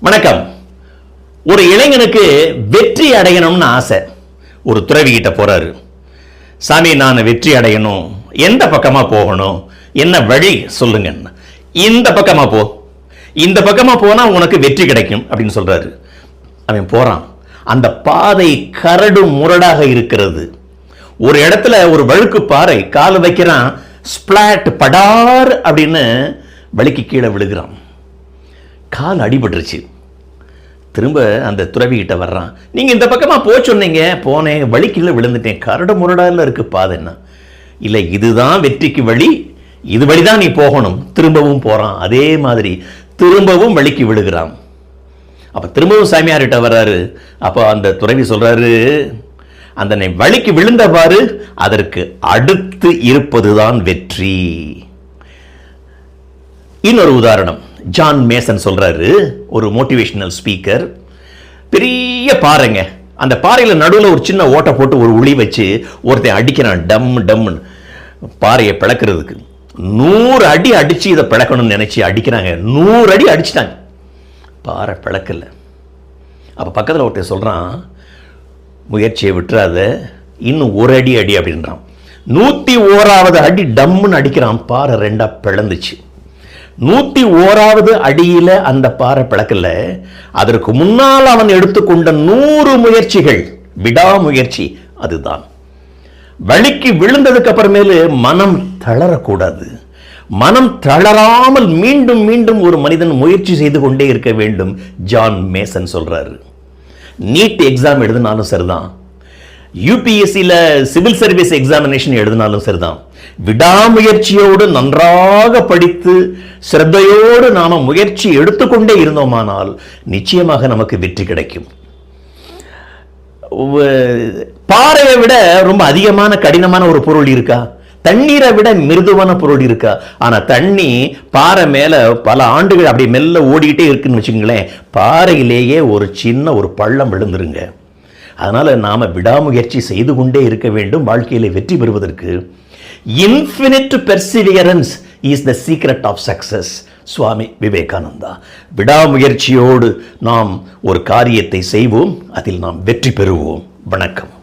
வணக்கம். ஒரு இளைஞனுக்கு வெற்றி அடையணும்னு ஆசை. ஒரு துறவி கிட்ட போறாரு. சாமி நான் வெற்றி அடையணும். எந்த பக்கமா போகணும்? என்ன வழி சொல்லுங்க இந்த பக்கமா போ. இந்த பக்கமா போனா உனக்கு வெற்றி கிடைக்கும் அப்படின்னு சொல்றாரு. அவன் போறான். அந்த பாதை கரடு முரடாக இருக்கிறது. ஒரு இடத்துல ஒரு வழுக்கு பாறை கால் வைக்கிறான் ஸ்பிளாட் படார் அப்படின்னு வழிக்கு கீழே விழுகிறான். கால் அடிபட்டுருச்சு. திரும்ப அந்த துறவி கிட்ட வர்றான் நீங்கள் இந்த பக்கமாக போ சொன்னீங்க போனேன் வழிக்குள்ள விழுந்துட்டேன் கரடு முரடால பாதை பாதைன்னா இல்லை இதுதான் வெற்றிக்கு வழி இது வழிதான் நீ போகணும். திரும்பவும் போறான் அதே மாதிரி திரும்பவும் வழிக்கு விழுகிறான். அப்போ திரும்பவும் சாமியார்கிட்ட வர்றாரு. அப்போ அந்த துறவி சொல்கிறாரு அந்த நீ வழிக்கு விழுந்தவாறு அதற்கு அடுத்து இருப்பதுதான் வெற்றி. இன்னொரு உதாரணம். ஜான் மேசன் சொல்கிறாரு ஒரு மோட்டிவேஷனல் ஸ்பீக்கர் பெரிய பாறைங்க. அந்த பாறையில் நடுவில் ஒரு சின்ன ஓட்டை போட்டு ஒரு உளி வச்சு ஒருத்தன் அடிக்கிறான் டம் டம்னு. பாறையை பிளக்கிறதுக்கு. நூறு அடி அடித்து இதை பிளக்கணும்னு நினச்சி அடிக்கிறாங்க. நூறு அடி அடிச்சிட்டாங்க. பாறை பிளக்கல. அப்போ பக்கத்தில் ஒருத்தன் சொல்கிறான் முயற்சியை விட்டுறாத இன்னும் ஒரு அடி அடி அப்படின்றான். நூற்றி ஓராவது அடி டம்முன்னு அடிக்கிறான். பாறை ரெண்டாக பிளந்துச்சு. நூற்றி ஓராவது அடியில அந்த பாறை பிளக்கல. அதற்கு முன்னால் அவன் எடுத்துக்கொண்ட நூறு முயற்சிகள் விடாமுயற்சி அதுதான். வழிக்கு விழுந்ததுக்கு அப்புறமேலு மனம் தளரக்கூடாது. மனம் தளராமல் மீண்டும் மீண்டும் ஒரு மனிதன் முயற்சி செய்து கொண்டே இருக்க வேண்டும் ஜான் மேசன் சொல்றாரு. நீட் எக்ஸாம் எழுதினாலும் சரிதான். யூபிஎஸ்சியில் சிவில் சர்வீஸ் எக்ஸாமினேஷன் எழுதினாலும் சரிதான். விடாமுயற்சியோடு நன்றாக படித்து சிரத்தையோடு நாம முயற்சி எடுத்துக்கொண்டே இருந்தோமானால் நிச்சயமாக நமக்கு வெற்றி கிடைக்கும். பாறையை விட ரொம்ப அதிகமான கடினமான ஒரு பொருள் இருக்கா? தண்ணீரை விட மிருதுவான பொருள் இருக்கா? ஆனா தண்ணி பாறை மேல பல ஆண்டுகள் அப்படி மெல்ல ஓடிக்கிட்டே இருக்குன்னு வச்சுங்களேன் பாறையிலேயே ஒரு சின்ன ஒரு பள்ளம் விழுந்துருங்க. அதனால நாம விடாமுயற்சி செய்து கொண்டே இருக்க வேண்டும் வாழ்க்கையில வெற்றி பெறுவதற்கு. Infinite perseverance is the secret of success Swami Vivekananda விடாமுயற்சியோடு நாம் ஒரு காரியத்தை செய்வோம் அதில் நாம் வெற்றி பெறுவோம். வணக்கம்.